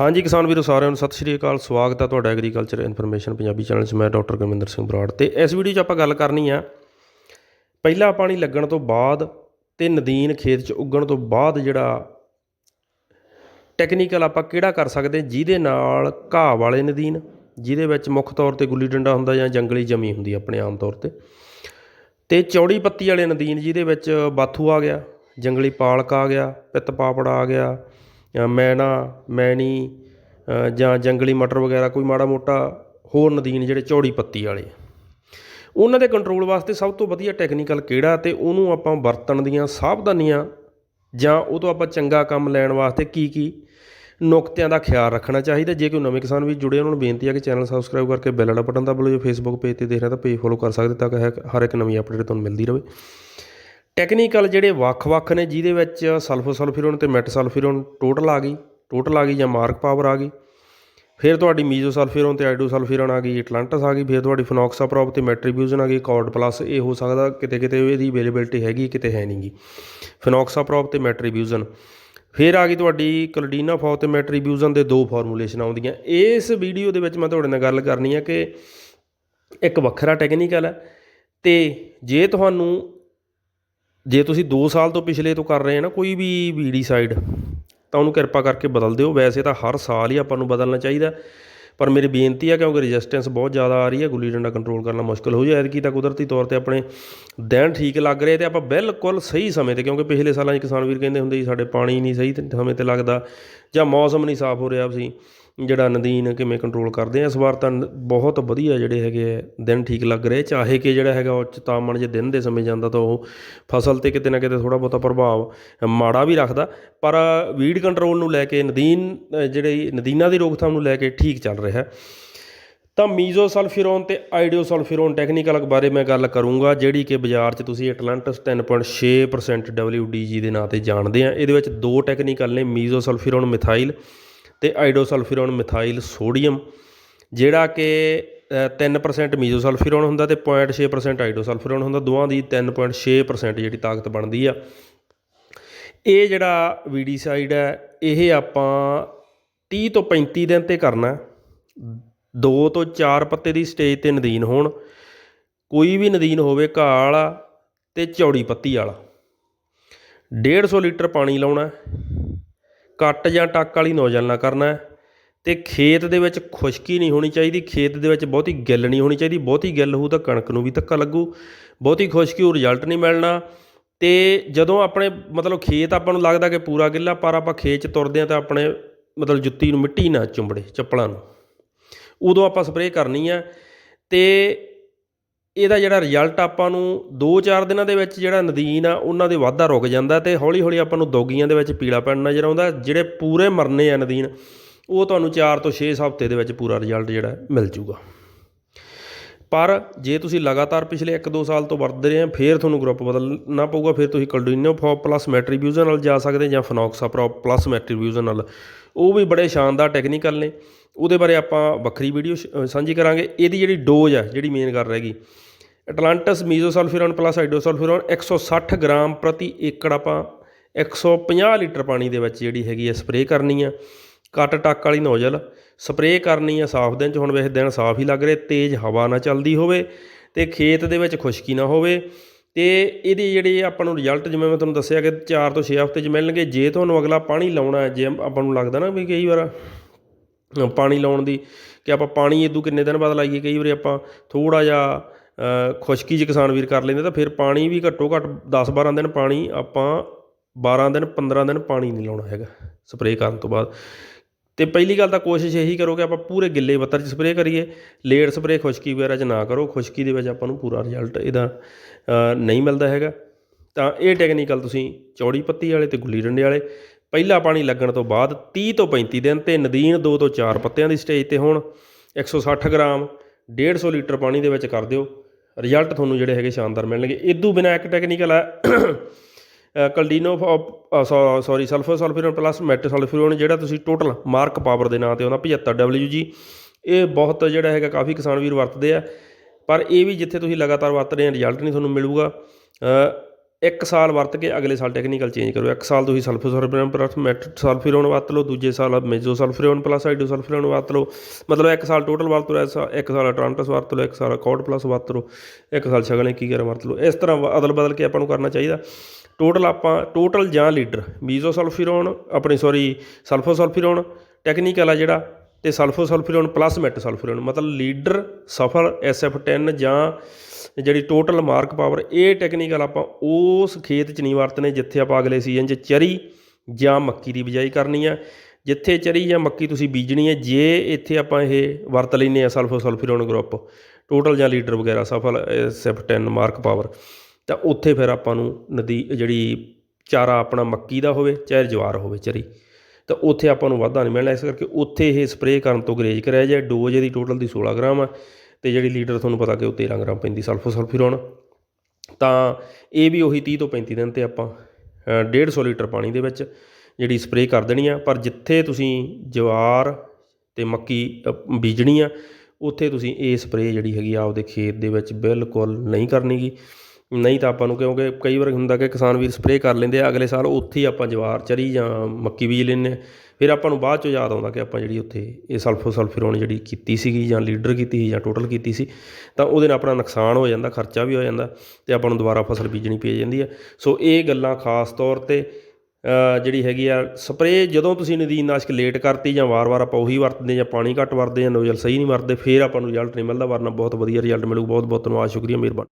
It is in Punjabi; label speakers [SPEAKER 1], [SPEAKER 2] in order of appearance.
[SPEAKER 1] ਹਾਂਜੀ ਕਿਸਾਨ ਵੀਰੋ, ਸਾਰਿਆਂ ਨੂੰ ਸਤਿ ਸ਼੍ਰੀ ਅਕਾਲ। ਸਵਾਗਤ ਹੈ ਤੁਹਾਡਾ ਐਗਰੀਕਲਚਰ ਇਨਫੋਰਮੇਸ਼ਨ ਪੰਜਾਬੀ ਚੈਨਲ 'ਚ। ਮੈਂ ਡਾਕਟਰ ਗੁਰਮਿੰਦਰ ਸਿੰਘ ਬਰਾੜ ਤੇ ਇਸ ਵੀਡੀਓ 'ਚ ਆਪਾਂ ਗੱਲ ਕਰਨੀ ਆ। ਪਹਿਲਾ ਪਾਣੀ ਲੱਗਣ ਤੋਂ ਬਾਅਦ ਤੇ ਨਦੀਨ ਖੇਤ 'ਚ ਉੱਗਣ ਤੋਂ ਬਾਅਦ ਜਿਹੜਾ ਟੈਕਨੀਕਲ ਆਪਾਂ ਕਿਹੜਾ ਕਰ ਸਕਦੇ, ਜਿਹਦੇ ਨਾਲ ਘਾਹ ਵਾਲੇ ਨਦੀਨ, ਜਿਹਦੇ ਵਿੱਚ ਮੁੱਖ ਤੌਰ ਤੇ ਗੁੱਲੀ ਡੰਡਾ ਹੁੰਦਾ ਜਾਂ ਜੰਗਲੀ ਜਮੀ ਹੁੰਦੀ ਆਪਣੇ ਆਮ ਤੌਰ ਤੇ। ਤੇ ਚੌੜੀ ਪੱਤੀ ਵਾਲੇ ਨਦੀਨ ਜਿਹਦੇ ਵਿੱਚ ਬਾਥੂ ਆ ਗਿਆ, ਜੰਗਲੀ ਪਾਲਕ ਆ ਗਿਆ, ਪਿੱਤ ਪਾਪੜਾ ਆ ਗਿਆ ਜਾਂ ਮੈਣਾ, ਮੈਣੀ ਜਾਂ ਜੰਗਲੀ ਮਟਰ ਵਗੈਰਾ ਕੋਈ ਮਾੜਾ ਮੋਟਾ ਹੋਰ ਨਦੀਨ ਜਿਹੜੇ ਚੌੜੀ ਪੱਤੀ ਵਾਲੇ ਉਹਨਾਂ ਦੇ ਕੰਟਰੋਲ ਵਾਸਤੇ ਸਭ ਤੋਂ ਵਧੀਆ ਟੈਕਨੀਕਲ ਕਿਹੜਾ ਅਤੇ ਉਹਨੂੰ ਆਪਾਂ ਵਰਤਣ ਦੀਆਂ ਸਾਵਧਾਨੀਆਂ ਜਾਂ ਉਹ ਤੋਂ ਆਪਾਂ ਚੰਗਾ ਕੰਮ ਲੈਣ ਵਾਸਤੇ ਕੀ ਕੀ ਨੁਕਤਿਆਂ ਦਾ ਖਿਆਲ ਰੱਖਣਾ ਚਾਹੀਦਾ। ਜੇ ਕੋਈ ਨਵੇਂ ਕਿਸਾਨ ਵੀ ਜੁੜੇ ਉਹਨਾਂ ਨੂੰ ਬੇਨਤੀ ਹੈ ਕਿ ਚੈਨਲ ਸਬਸਕ੍ਰਾਈਬ ਕਰਕੇ ਬੈਲ ਵਾਲਾ ਬਟਨ ਦਬਾ ਲਓ। ਜੇ ਫੇਸਬੁੱਕ ਪੇਜ ਤੇ ਦੇਖ ਰਹੇ ਤਾਂ ਪੇਜ ਫੋਲੋ ਕਰ ਸਕਦੇ ਤਾਂ ਕਿ ਹੈ- ਹਰ ਇੱਕ ਨਵੀਂ ਅਪਡੇਟ ਤੁਹਾਨੂੰ ਮਿਲਦੀ ਰਹੇ। ਟੈਕਨੀਕਲ ਜਿਹੜੇ ਵੱਖ-ਵੱਖ ਨੇ, ਜਿਹਦੇ ਵਿੱਚ ਸਲਫੋ ਸਲਫਿਰੋਨ ਤੇ ਮੈਟ ਟੋਟਲ ਆ ਗਈ ਟੋਟਲ ਆ ਗਈ ਜਾਂ ਮਾਰਕ ਪਾਵਰ ਆ ਗਈ। ਫਿਰ ਤੁਹਾਡੀ ਮੀਜ਼ੋ ਸਲਫਿਰੋਨ ਤੇ ਆਈਡੋ ਆ ਗਈ ਐਟਲਾਂਟਸ ਆ ਗਈ, ਫਿਰ ਤੁਹਾਡੀ ਫਿਨੋਕਸਾਪ੍ਰੋਪ ਤੇ ਮੈਟਰੀਬਿਊਜ਼ਨ ਆ ਗਈ ਕਾਰਡ ਪਲੱਸ ਇਹ ਹੋ ਸਕਦਾ ਕਿਤੇ ਕਿਤੇ ਇਹਦੀ ਅਵੇਲੇਬਿਲਟੀ ਹੈਗੀ, ਕਿਤੇ ਹੈ ਨਹੀਂਗੀ। ਫਿਨੋਕਸਾਪ੍ਰੋਪ ਤੇ ਮੈਟਰੀਬਿਊਜ਼ਨ ਫਿਰ ਆ ਗਈ ਤੁਹਾਡੀ ਕਲਡੀਨਾ ਫੋ ਤੇ ਮੈਟਰੀਬਿਊਜ਼ਨ ਦੇ ਦੋ ਫਾਰਮੂਲੇਸ਼ਨ ਆਉਂਦੀਆਂ। ਇਸ ਵੀਡੀਓ ਦੇ ਵਿੱਚ ਮੈਂ ਤੁਹਾਡੇ ਨਾਲ ਗੱਲ ਕਰਨੀ ਹੈ ਕਿ ਇੱਕ ਵੱਖਰਾ ਟੈਕਨੀਕਲ ਹੈ ਤੇ ਜੇ ਤੁਹਾਨੂੰ ਜੇ ਤੁਸੀਂ 2 ਸਾਲ ਤੋਂ ਪਿਛਲੇ ਤੋਂ ਕਰ ਰਹੇ ਹੋ ਨਾ, ਕੋਈ ਵੀ ਵੀਡੀ ਸਾਈਡ ਤਾਂ ਉਹਨੂੰ ਕਿਰਪਾ ਕਰਕੇ ਬਦਲ ਦਿਓ। ਵੈਸੇ ਤਾਂ ਹਰ ਸਾਲ ਹੀ ਆਪਾਂ ਨੂੰ ਬਦਲਣਾ ਚਾਹੀਦਾ। ਪਰ ਮੇਰੀ ਬੇਨਤੀ ਆ, ਕਿਉਂਕਿ ਰੈਜ਼ਿਸਟੈਂਸ ਬਹੁਤ ਜ਼ਿਆਦਾ ਆ ਰਹੀ ਹੈ ਗੁੱਲੀ ਡੰਡਾ ਕੰਟਰੋਲ ਕਰਨਾ ਮੁਸ਼ਕਲ ਹੋ ਜਾਏ। ਐਤਕੀ ਤਾਂ ਕੁਦਰਤੀ ਤੌਰ ਤੇ ਆਪਣੇ ਦਿਨ ਠੀਕ ਲੱਗ ਰਹੇ ਤੇ ਆਪਾਂ ਬਿਲਕੁਲ ਸਹੀ ਸਮੇਂ ਤੇ, ਕਿਉਂਕਿ ਪਿਛਲੇ ਸਾਲਾਂ 'ਚ ਕਿਸਾਨ ਵੀਰ ਕਹਿੰਦੇ ਹੁੰਦੇ ਸੀ, ਸਾਡੇ ਪਾਣੀ ਨਹੀਂ ਸਹੀ ਸਮੇਂ ਤੇ ਲੱਗਦਾ ਜਾਂ ਮੌਸਮ ਨਹੀਂ ਸਾਫ਼ ਹੋ ਰਿਹਾ ਸੀ। ਜਿਹੜਾ ਨਦੀਨ ਕਿਵੇਂ ਕੰਟਰੋਲ ਕਰਦੇ ਆ? ਇਸ ਵਾਰ ਤਾਂ ਬਹੁਤ ਵਧੀਆ ਜਿਹੜੇ ਹੈਗੇ ਆ, ਦਿਨ ਠੀਕ ਲੱਗ ਰਹੇ ਚਾਹੇ ਕਿ ਜਿਹੜਾ ਹੈਗਾ ਉਹ ਤਾਪਮਾਨ ਜੇ ਦਿਨ ਦੇ ਸਮੇਂ ਜਾਂਦਾ ਤਾਂ ਉਹ ਫਸਲ ਤੇ ਕਿਤੇ ਨਾ ਕਿਤੇ ਥੋੜਾ ਬਹੁਤਾ ਪ੍ਰਭਾਵ ਮਾੜਾ ਵੀ ਰੱਖਦਾ। ਪਰ ਵੀਡ ਕੰਟਰੋਲ ਨੂੰ ਲੈ ਕੇ ਨਦੀਨ ਅ, ਜਿਹੜੀ ਨਦੀਨਾਂ ਦੀ ਰੋਕਥਾਮ ਨੂੰ ਲੈ ਕੇ ਠੀਕ ਚੱਲ ਰਿਹਾ। ਹੈ ਤਾਂ ਮੀਜ਼ੋ ਸਲਫਿਰੋਨ ਤੇ ਆਈਡੀਓ ਟੈਕਨੀਕਲ ਬਾਰੇ ਮੈਂ ਗੱਲ ਕਰੂੰਗਾ ਜਿਹੜੀ ਕਿ ਬਾਜ਼ਾਰ 'ਚ ਤੁਸੀਂ ਐਟਲਾਂਟਸ 10.6% WDG ਦੇ ਨਾਂ ਤੇ ਜਾਣਦੇ ਆ। ਇਹਦੇ ਵਿੱਚ ਦੋ ਟੈਕਨੀਕਲ ਨੇ ਮੀਜ਼ੋਸਲਫਿਰੋਨ ਮਿਥਾਈਲ ਅਤੇ ਆਈਡੋਸਲਫਿਰੋਨ ਮਿਥਾਈਲ ਸੋਡੀਅਮ ਜਿਹੜਾ ਕਿ ਅ, 3% ਮੀਜ਼ੋ ਹੁੰਦਾ ਅਤੇ 0.6% ਆਈਡੋ ਸਲਫਿਰੋਨ ਹੁੰਦਾ ਦੋਵਾਂ ਦੀ 3.6% ਜਿਹੜੀ ਤਾਕਤ ਬਣਦੀ ਆ। ਇਹ ਜਿਹੜਾ ਵੀਡੀਸਾਈਡ ਹੈ ਇਹ ਆਪਾਂ 30 ਤੋਂ 35 ਦਿਨ ਤੇ ਕਰਨਾ ਹੈ। ਦੋ ਤੋਂ ਚਾਰ ਪੱਤੇ ਦੀ ਸਟੇਜ ਤੇ ਨਦੀਨ ਹੋਣ। ਕੋਈ ਵੀ ਨਦੀਨ ਹੋਵੇ ਘਾਹ ਵਾਲਾ ਤੇ ਚੌੜੀ ਪੱਤੀ ਵਾਲਾ। 150 ਲੀਟਰ ਪਾਣੀ ਲਾਉਣਾ ਕੱਟ ਜਾਂ ਟੱਕ ਵਾਲੀ ਨੋਜ਼ਲ ਨਾ ਕਰਨਾ ਹੈ। ਤੇ ਖੇਤ ਦੇ ਵਿੱਚ ਖੁਸ਼ਕੀ ਨਹੀਂ ਹੋਣੀ ਚਾਹੀਦੀ, ਖੇਤ ਦੇ ਵਿੱਚ ਬਹੁਤੀ ਗਿੱਲ ਨਹੀਂ ਹੋਣੀ ਚਾਹੀਦੀ, ਬਹੁਤੀ ਗਿੱਲ ਹੋਊ ਤਾਂ ਕਣਕ ਨੂੰ ਵੀ ਧੱਕਾ ਲੱਗੂ, ਬਹੁਤੀ ਖੁਸ਼ਕੀ ਉਹ ਰਿਜ਼ਲਟ ਨਹੀਂ ਮਿਲਣਾ। ਤੇ ਜਦੋਂ ਆਪਣੇ ਮਤਲਬ ਖੇਤ ਆਪਾਂ ਨੂੰ ਲੱਗਦਾ ਕਿ ਪੂਰਾ ਗਿੱਲਾ ਪਰ ਆਪਾਂ ਖੇਤ 'ਚ ਤੁਰਦੇ ਆ ਤਾਂ ਆਪਣੇ ਮਤਲਬ ਜੁੱਤੀ ਨੂੰ ਮਿੱਟੀ ਨਾ ਚੁੰਬੜੇ, ਚੱਪਲਾਂ ਨੂੰ। ਉਦੋਂ ਆਪਾਂ ਸਪਰੇਅ ਕਰਨੀ ਆ। ਤੇ ਇਹਦਾ ਜਿਹੜਾ ਰਿਜ਼ਲਟ ਆਪਾਂ ਨੂੰ 2-4 ਦਿਨਾਂ ਦੇ ਵਿੱਚ ਜਿਹੜਾ ਨਦੀਨ ਆ, ਉਹਨਾਂ ਦੇ ਵਾਧਾ ਰੁਕ ਜਾਂਦਾ ਤੇ ਹੌਲੀ-ਹੌਲੀ ਆਪਾਂ ਨੂੰ ਦੋਗੀਆਂ ਦੇ ਵਿੱਚ ਪੀਲਾ ਪੈਣ ਨਜ਼ਰ ਆਉਂਦਾ। ਜਿਹੜੇ ਪੂਰੇ ਮਰਨੇ ਆ ਨਦੀਨ, ਉਹ ਤੁਹਾਨੂੰ 4 ਤੋਂ 6 ਹਫ਼ਤੇ ਦੇ ਵਿੱਚ ਪੂਰਾ ਰਿਜ਼ਲਟ ਜਿਹੜਾ ਮਿਲ ਜੂਗਾ। ਪਰ ਜੇ ਤੁਸੀਂ ਲਗਾਤਾਰ ਪਿਛਲੇ 1-2 ਸਾਲ ਤੋਂ ਵਰਤਦੇ ਰਹੇ ਆ, ਫਿਰ ਤੁਹਾਨੂੰ ਗਰੁੱਪ ਬਦਲਣਾ ਪਊਗਾ, ਫਿਰ ਤੁਸੀਂ ਕਲਡੀਨੋ ਫੋਪ ਪਲੱਸ ਮੈਟਰੀਬਿਊਜ਼ਨ ਨਾਲ ਜਾ ਸਕਦੇ ਜਾਂ ਫਨੋਕਸਾ ਪ੍ਰੋ ਪਲੱਸ ਮੈਟਰੀਬਿਊਜ਼ਨ ਨਾਲ। ਉਹ ਵੀ ਬੜੇ ਸ਼ਾਨਦਾਰ ਟੈਕਨੀਕਲ ਨੇ। ਉਹਦੇ ਬਾਰੇ ਆਪਾਂ ਵੱਖਰੀ ਵੀਡੀਓ ਸਾਂਝੀ ਕਰਾਂਗੇ। ਇਹਦੀ ਜਿਹੜੀ ਡੋਜ਼ ਆ, ਜਿਹੜੀ ਮੇਨ ਗੱਲ ਰਹਿ ਗਈ ਐਟਲਾਂਟਸ ਮੀਜ਼ੋਸਲਫਿਰੋਨ ਪਲੱਸ ਹਾਈਡਰੋਸਲਫਿਰੋਨ 160 ਗ੍ਰਾਮ ਪ੍ਰਤੀ ਏਕੜ ਆਪਾਂ 150 ਲੀਟਰ ਪਾਣੀ ਦੇ ਵਿੱਚ ਜਿਹੜੀ ਹੈਗੀ ਹੈ ਸਪਰੇਅ ਕਰਨੀ ਆ। ਕੱਟ ਟੱਕ ਵਾਲੀ ਨੋਜ਼ਲ ਸਪਰੇਅ ਕਰਨੀ ਆ ਸਾਫ਼ ਦਿਨ ਚ, ਹੁਣ ਵੈਸੇ ਦਿਨ ਸਾਫ਼ ਹੀ ਲੱਗ ਰਹੇ, ਤੇਜ਼ ਹਵਾ ਨਾ ਚੱਲਦੀ ਹੋਵੇ ਤੇ ਖੇਤ ਦੇ ਵਿੱਚ ਖੁਸ਼ਕੀ ਨਾ ਹੋਵੇ ਤੇ ਇਹਦੀ ਜਿਹੜੀ ਆਪਾਂ ਨੂੰ ਰਿਜ਼ਲਟ ਜਿਵੇਂ ਮੈਂ ਤੁਹਾਨੂੰ ਦੱਸਿਆ ਕਿ 4 ਤੋਂ 6 ਹਫ਼ਤੇ ਚ ਮਿਲਣਗੇ, ਜੇ ਤੁਹਾਨੂੰ ਅਗਲਾ ਪਾਣੀ ਲਾਉਣਾ ਹੈ, ਜੇ ਆਪਾਂ ਨੂੰ ਲੱਗਦਾ ਨਾ ਵੀ ਕਈ ਵਾਰ ਪਾਣੀ ਲਾਉਣ ਦੀ ਕਿ ਆਪਾਂ ਪਾਣੀ ਇਦੋਂ ਕਿੰਨੇ ਦਿਨ ਬਾਅਦ ਲਾਈਏ, ਕਈ ਵਾਰੀ ਆਪਾਂ ਥੋੜਾ ਜਿਹਾ ਖੁਸ਼ਕੀ 'ਚ ਕਿਸਾਨ ਵੀਰ ਕਰ ਲੈਂਦੇ ਤਾਂ ਫਿਰ ਪਾਣੀ ਵੀ ਘੱਟੋ ਘੱਟ 10-12 ਦਿਨ ਪਾਣੀ ਆਪਾਂ 12 ਦਿਨ 15 ਦਿਨ ਪਾਣੀ ਨਹੀਂ ਲਾਉਣਾ ਹੈਗਾ, ਸਪਰੇਅ ਕਰਨ ਤੋਂ ਬਾਅਦ। ਤੇ ਪਹਿਲੀ ਗੱਲ ਤਾਂ ਕੋਸ਼ਿਸ਼ ਇਹੀ ਕਰੋ ਕਿ ਆਪਾਂ ਪੂਰੇ ਗਿੱਲੇ ਬੱਤਰ 'ਚ ਸਪਰੇਅ ਕਰੀਏ, ਲੇਟ ਸਪਰੇਅ ਖੁਸ਼ਕੀ ਵਗੈਰਾ 'ਚ ਨਾ ਕਰੋ, ਖੁਸ਼ਕੀ ਦੇ ਵਿੱਚ ਆਪਾਂ ਨੂੰ ਪੂਰਾ ਰਿਜ਼ਲਟ ਇਹਦਾ ਨਹੀਂ ਮਿਲਦਾ ਹੈਗਾ। ਤਾਂ ਇਹ ਟੈਕਨੀਕਲ ਤੁਸੀਂ ਚੌੜੀ ਪੱਤੀ ਵਾਲੇ ਤੇ ਗੁੱਲੀ ਡੰਡੇ ਵਾਲੇ, ਪਹਿਲਾ ਪਾਣੀ ਲੱਗਣ ਤੋਂ ਬਾਅਦ 30 ਤੋਂ 35 ਦਿਨ ਤੇ ਨਦੀਨ 2 ਤੋਂ 4 ਪੱਤਿਆਂ ਦੀ ਸਟੇਜ ਤੇ ਹੁਣ 160 ਗ੍ਰਾਮ 150 ਲੀਟਰ ਪਾਣੀ ਦੇ ਵਿੱਚ ਕਰ ਦਿਓ। ਰਿਜ਼ਲਟ ਤੁਹਾਨੂੰ ਜਿਹੜੇ ਹੈਗੇ ਸ਼ਾਨਦਾਰ ਮਿਲਣਗੇ। ਇਦੋਂ ਬਿਨਾ ਇੱਕ ਟੈਕਨੀਕਲ ਹੈ ਕਲਡੀਨੋ ਸੌਰੀ ਸਲਫਰ ਸਲਫਿਰੋਨ ਪਲੱਸ ਮੈਟ ਸਲਫਿਰੋਨ ਜਿਹੜਾ ਤੁਸੀਂ ਟੋਟਲ ਮਾਰਕ ਪਾਵਰ ਦੇ ਨਾਂ ਤੇ ਆਉਂਦਾ 75 WG ਇਹ ਬਹੁਤ ਜਿਹੜਾ ਹੈਗਾ ਕਾਫੀ ਕਿਸਾਨ ਵੀਰ ਵਰਤਦੇ ਆ, ਪਰ ਇਹ ਵੀ ਜਿੱਥੇ ਤੁਸੀਂ ਲਗਾਤਾਰ ਵਰਤ ਰਹੇ ਆ ਰਿਜ਼ਲਟ ਨਹੀਂ ਤੁਹਾਨੂੰ ਮਿਲੂਗਾ। ਇੱਕ ਸਾਲ ਵਰਤ ਕੇ ਅਗਲੇ ਸਾਲ ਟੈਕਨੀਕਲ ਚੇਂਜ ਕਰੋ। ਇੱਕ ਸਾਲ ਤੁਸੀਂ ਸਲਫੋਸਲਫਿਰੋਨ ਪਲੱਸ ਮੈਟ ਸਲਫਿਰੋਨ ਵਰਤ ਲਓ, ਦੂਜੇ ਸਾਲ ਮੇਜੋ ਸਲਫਿਰੋਨ ਪਲੱਸ ਹਾਈਡਰੋਸਲਫਿਰੋਨ ਵਰਤ ਲਓ। ਮਤਲਬ ਇੱਕ ਸਾਲ ਟੋਟਲ ਵਰਤ ਲਓ, ਇਸ ਇੱਕ ਸਾਲ ਟਰਾਂਟਸ ਵਰਤ ਲਓ, ਇੱਕ ਸਾਲ ਕੋਡ ਪਲੱਸ ਵਰਤ ਲਓ, ਇੱਕ ਸਾਲ ਸ਼ਗਨ ਕੀ ਕਰ ਵਰਤ ਲਓ। ਇਸ ਤਰ੍ਹਾਂ ਅਦਲ ਬਦਲ ਕੇ ਆਪਾਂ ਨੂੰ ਕਰਨਾ ਚਾਹੀਦਾ। ਟੋਟਲ ਆਪਾਂ ਟੋਟਲ ਜਾਂ ਲੀਡਰ ਮੀਜ਼ੋਸਲਫਿਰੋਨ ਆਪਣੀ ਸੌਰੀ ਸਲਫੋਸਲਫਿਰੋਨ ਟੈਕਨੀਕਲ ਆ ਜਿਹੜਾ, ਤੇ ਸਲਫੋਸਲਫਿਰੋਨ ਪਲੱਸ ਮੈਟੋਸਲਫਿਰੋਨ ਮਤਲਬ ਲੀਡਰ ਸਫਲ SF10 ਜਾਂ ਜਿਹੜੀ ਟੋਟਲ ਮਾਰਕ ਪਾਵਰ ਇਹ ਟੈਕਨੀਕਲ ਆਪਾਂ ਉਸ ਖੇਤ 'ਚ ਨਹੀਂ ਵਰਤਨੇ ਜਿੱਥੇ ਆਪਾਂ ਅਗਲੇ ਸੀਜ਼ਨ 'ਚ ਚਰੀ ਜਾਂ ਮੱਕੀ ਦੀ ਬਿਜਾਈ ਕਰਨੀ ਆ। ਜਿੱਥੇ ਚਰੀ ਜਾਂ ਮੱਕੀ ਤੁਸੀਂ ਬੀਜਣੀ ਹੈ ਜੇ ਇੱਥੇ ਆਪਾਂ ਇਹ ਵਰਤ ਲੈਨੇ ਆ ਸਲਫੋਸਲਫਿਰੋਨ ਗਰੁੱਪ ਟੋਟਲ ਜਾਂ ਲੀਡਰ ਵਗੈਰਾ ਸਫਲ SF10 ਮਾਰਕ ਪਾਵਰ ਤਾਂ ਉੱਥੇ ਫਿਰ ਆਪਾਂ ਨੂੰ ਨਦੀ, ਜਿਹੜੀ ਚਾਰਾ ਆਪਣਾ ਮੱਕੀ ਦਾ ਹੋਵੇ, ਚਾਹੇ ਜਵਾਰ ਹੋਵੇ ਚਰੀ, ਤਾਂ ਉੱਥੇ ਆਪਾਂ ਨੂੰ ਵਾਧਾ ਨਹੀਂ ਮਿਲਣਾ। ਇਸ ਕਰਕੇ ਉੱਥੇ ਇਹ ਸਪਰੇਅ ਕਰਨ ਤੋਂ ਗਰੇਜ ਕਰਿਆ ਜਾਏ ਡੋਜ਼ ਇਹਦੀ ਟੋਟਲ ਦੀ 16 ਗ੍ਰਾਮ ਆ। ਤੇ ਜਿਹੜੀ ਲੀਟਰ ਤੁਹਾਨੂੰ ਪਤਾ ਕਿ ਉਹ 13 ਗ੍ਰਾਮ ਪੈਂਦੀ ਸਲਫੋਸਲਫਿਰੋਨ ਤਾਂ ਇਹ ਵੀ ਉਹੀ 30 ਤੋਂ 35 ਦਿਨ ਤੇ ਆਪਾਂ ਅ, 150 ਲੀਟਰ ਪਾਣੀ ਦੇ ਵਿੱਚ ਜਿਹੜੀ ਸਪਰੇਅ ਕਰ ਦੇਣੀ ਆ। ਪਰ ਜਿੱਥੇ ਤੁਸੀਂ ਜਵਾਰ ਤੇ ਮੱਕੀ ਬੀਜਣੀ ਆ ਉੱਥੇ ਤੁਸੀਂ ਇਹ ਸਪਰੇਅ ਜਿਹੜੀ ਹੈਗੀ ਆ ਆਪਦੇ ਖੇਤ ਦੇ ਵਿੱਚ ਬਿਲਕੁਲ ਨਹੀਂ ਕਰਨੀਗੀ। ਨਹੀਂ ਤਾਂ ਆਪਾਂ ਨੂੰ ਕਿਉਂਕਿ ਕਈ ਵਾਰ ਹੁੰਦਾ ਕਿ ਕਿਸਾਨ ਵੀਰ ਸਪਰੇਅ ਕਰ ਲੈਂਦੇ ਆ, ਅਗਲੇ ਸਾਲ ਉੱਥੇ ਹੀ ਆਪਾਂ ਜਵਾਰ, ਚਰੀ ਜਾਂ ਮੱਕੀ ਬੀਜ ਲੈਂਦੇ ਹਾਂ ਫਿਰ ਆਪਾਂ ਨੂੰ ਬਾਅਦ ਚੋਂ ਯਾਦ ਆਉਂਦਾ ਕਿ ਆਪਾਂ ਜਿਹੜੀ ਉੱਥੇ ਇਹ ਸਲਫੋ ਸਲਫਿਰੋਨ ਜਿਹੜੀ ਕੀਤੀ ਸੀਗੀ ਜਾਂ ਲੀਡਰ ਕੀਤੀ ਸੀ ਜਾਂ ਟੋਟਲ ਕੀਤੀ ਸੀ, ਤਾਂ ਉਹਦੇ ਨਾਲ ਆਪਣਾ ਨੁਕਸਾਨ ਹੋ ਜਾਂਦਾ, ਖਰਚਾ ਵੀ ਹੋ ਜਾਂਦਾ ਤੇ ਆਪਾਂ ਨੂੰ ਦੁਬਾਰਾ ਫਸਲ ਬੀਜਣੀ ਪਈ ਜਾਂਦੀ ਹੈ ਸੋ ਇਹ ਗੱਲਾਂ ਖਾਸ ਤੌਰ ਤੇ ਜਿਹੜੀ ਹੈਗੀ ਆ ਸਪਰੇਅ ਜਦੋਂ ਤੁਸੀਂ ਨਦੀਨਨਾਸ਼ਕ ਲੇਟ ਕਰਤੀ ਜਾਂ ਵਾਰ-ਵਾਰ ਆਪਾਂ ਉਹੀ ਵਰਤਦੇ ਜਾਂ ਪਾਣੀ ਘੱਟ ਵਰਤਦੇ ਜਾਂ ਨੋਜ਼ਲ ਸਹੀ ਨਹੀਂ ਵਰਤਦੇ, ਫਿਰ ਆਪਾਂ ਨੂੰ ਰਿਜ਼ਲਟ ਨਹੀਂ ਮਿਲਦਾ, ਵਰਨਾ ਬਹੁਤ ਵਧੀਆ ਰਿਜ਼ਲਟ ਮਿਲੂ। ਬਹੁਤ ਬਹੁਤ ਧੰਨਵਾਦ, ਸ਼ੁਕਰੀਆ, ਮਿਹਰਬਾਨੀ।